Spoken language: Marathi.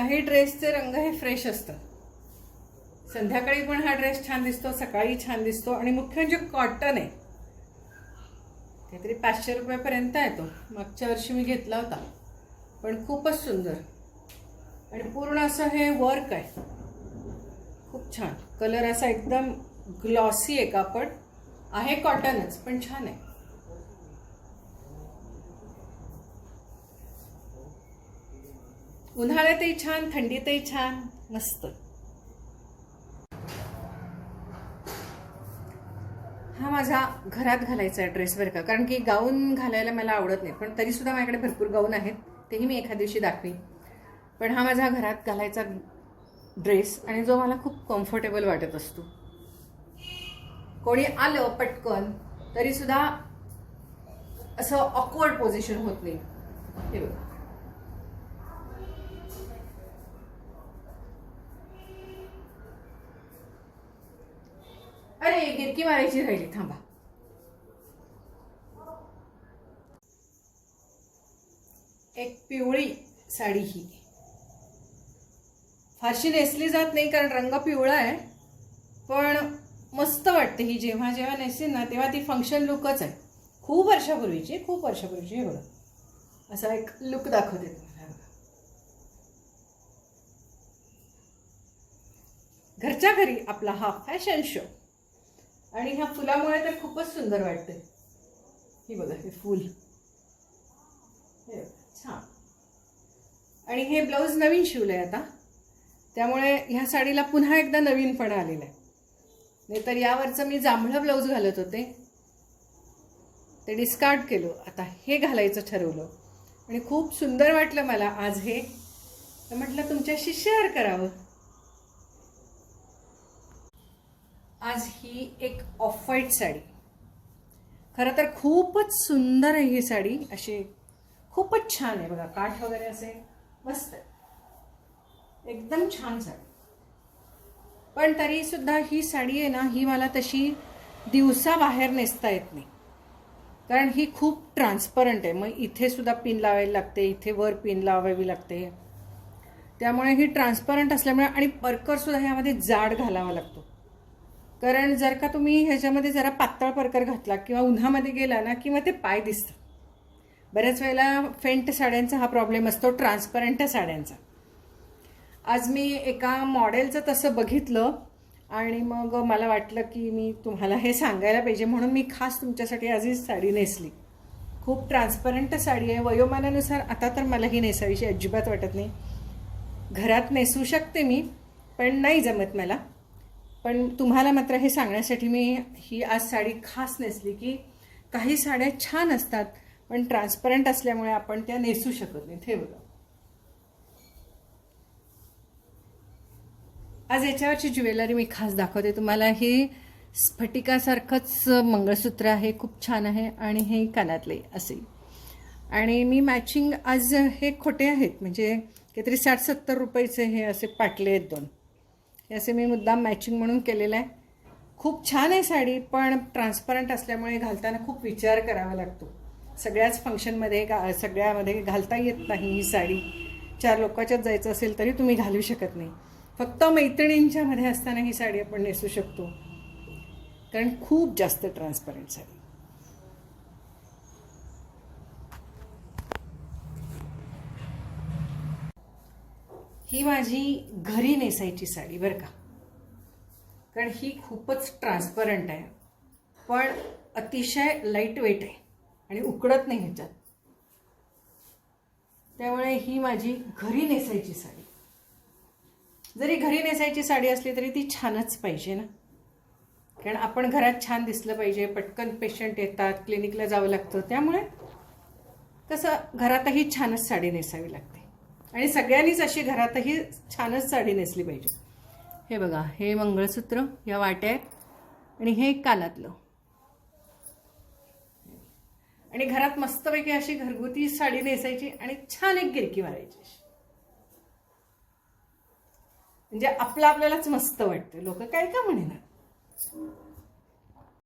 काही ड्रेसचे रंग हे फ्रेश असतात संध्याकाळी पण हा ड्रेस छान दिसतो सकाळी छान दिसतो आणि मुख्य म्हणजे कॉटन आहे. काहीतरी पाचशे रुपयापर्यंत आहे तो मागच्या वर्षी मी घेतला होता. पण खूपच सुंदर. आणि पूर्ण असं हे वर्क आहे. खूप छान. कलर असा एकदम ग्लॉसी आहे कापड. आहे कॉटनच पण छान आहे. उन्हाळ्यातही छान थंडीतही छान मस्त. हा माझा घरात घालायचा ड्रेस बरं का. कारण की गाऊन घालायला मला आवडत नाही. पण तरी सुद्धा माझ्याकडे भरपूर गाऊन आहेत. तेही मी एखाद दिवशी दाखवीन. पण हा माझा घरात घालायचा ड्रेस आणि जो मला खूप कम्फर्टेबल वाटत असतो. कोणी आलं पटकन तरी सुद्धा असं ऑकवर्ड पोझिशन होत नाही. हे बघा. एक गिरकी मारायची राहिली थांबा. एक पिवळी साडी ही. फारशी नेसली जात नाही कारण रंग पिवळा आहे पण मस्त वाटते ही. जेव्हा जेव्हा नेसेल ना तेव्हा ती फंक्शन लुकच आहे. खूप वर्षापूर्वीची खूप वर्षापूर्वीची हे बघा. असा एक लुक दाखवते तुम्हाला. घरच्या घरी आपला हा फॅशन शो आणि ह्या फुलामुळे तर खूपच सुंदर वाटते ही बघा हे फूल. हे छान. आणि हे ब्लाऊज नवीन शिवलंय आता. त्यामुळे ह्या साडीला पुन्हा एकदा नवीनपणा आलेला आहे. नाहीतर यावरचं मी जांभळं ब्लाऊज घालत होते. ते डिस्कार्ड केलं. आता हे घालायचं ठरवलं. आणि खूप सुंदर वाटलं मला आज हे. तर म्हटलं तुमच्याशी शेअर करावं. आज ही एक ऑफ व्हाईट साडी. खरं तर खूपच सुंदर आहे ही साडी. अशी खूपच छान आहे. बघा काठ वगैरे असे मस्त आहे. एकदम छान साडी. पण तरी सुद्धा ही साडी आहे ना ही मला तशी दिवसा बाहेर नेसता येत नाही. कारण ही खूप ट्रान्सपरंट आहे. मग इथे सुद्धा पिन लावायला लागते इथे वर पिन लावावी लागते. त्यामुळे ही ट्रान्सपरंट असल्यामुळे आणि परकर सुद्धा ह्यामध्ये जाड घालावा लागतो. कारण जर का तुम्ही ह्याच्यामध्ये जरा पातळ परकर घातला किंवा उन्हामध्ये गेला ना किंवा ते पाय दिसतात. बऱ्याच वेळेला फेंट साड्यांचा हा प्रॉब्लेम असतो ट्रान्सपरंट साड्यांचा. आज मी एका मॉडेलचं तसं बघितलं आणि मग मला वाटलं की मी तुम्हाला हे सांगायला पाहिजे म्हणून मी खास तुमच्यासाठी आज ही साडी नेसली. खूप ट्रान्सपरंट साडी आहे. वयोमानानुसार आता तर मला ही नेसावीशी अजिबात वाटत नाही. घरात नेसू शकते मी पण नाही जमत मला. पण तुम्हाला मात्र हे सांगण्यासाठी मी ही आज साडी खास नेसली की काही साड्या छान असतात पण ट्रान्सपरंट असल्यामुळे आपण त्या नेसू शकत नाही. हे बघा. आज याच्यावरची ज्वेलरी मी खास दाखवते. तुम्हाला ही स्फटिकासारखंच मंगळसूत्र आहे खूप छान आहे आणि हे कानातले असे. आणि मी मॅचिंग आज हे खोटे आहेत म्हणजे काहीतरी साठ सत्तर रुपयेचे हे असे पाटले आहेत दोन. हे असे मी मुद्दाम मॅचिंग म्हणून केलेलं आहे. खूप छान आहे साडी पण ट्रान्सपरंट असल्यामुळे घालताना खूप विचार करावा लागतो. सगळ्याच फंक्शनमध्ये गा सगळ्यामध्ये घालता येत नाही ही साडी. चार लोकांच्यात जायचं असेल तरी तुम्ही घालू शकत नाही. फक्त मैत्रिणींच्यामध्ये असताना ही साडी आपण नेसू शकतो. कारण खूप जास्त ट्रान्सपरंट साडी. ही माझी घरी नेसायची साडी बरं का? कारण ही खूपच ट्रान्सपरंट आहे. पण अतिशय लाइट वेट आहे आणि उकडत नाही ह्याच्यात. त्यामुळे ही माझी घरी नेसायची साडी. जरी घरी नेसायची साडी असली तरी ती छानच पाहिजे ना? कारण आपण घरात छान दिसलं पाहिजे पटकन पेशंट येतात क्लिनिकला जावं लागतं. त्यामुळे तसं घरातही छानच साडी नेसावी लागते. आणि सगळ्यांनीच अशी घरातही छानच साडी नेसली पाहिजे. हे बघा हे मंगळसूत्र या वाट्या आहेत आणि हे कानातलं आणि घरात मस्तपैकी अशी घरगुती साडी नेसायची आणि छान एक गिरकी मारायची. म्हणजे आपलं आपल्यालाच मस्त वाटतं. लोक काय का म्हणेना?